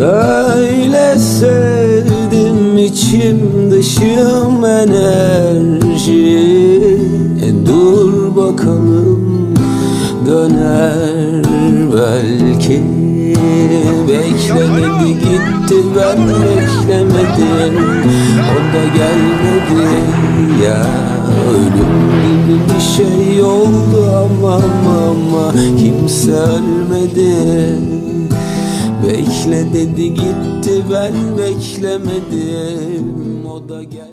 Öyle sevdim içim dışım enerji. E dur bakalım döner belki. Beklemedi gitti ben beklemedim. O da gelmedi ya Ölüm gibi bir şey oldu. Ama ama, ama Kimse ölmedi Bekle dedi gitti ben beklemedim. O da gel